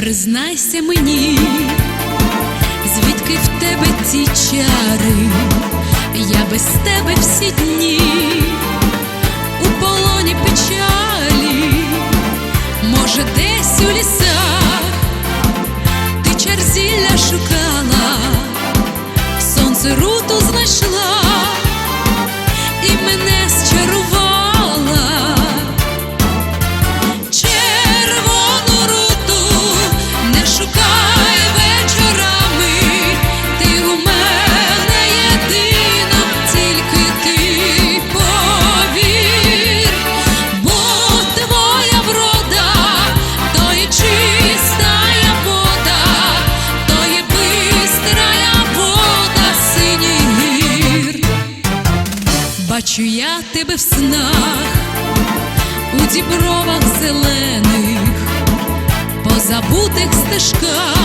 признайся мені, звідки в тебе ці чари, я без тебе всі дні у полоні печалі, може, десь у лісах ти черзілля шукала, сонце руту Бачу я тебе в снах у дібровах зелених, по забутих стежках,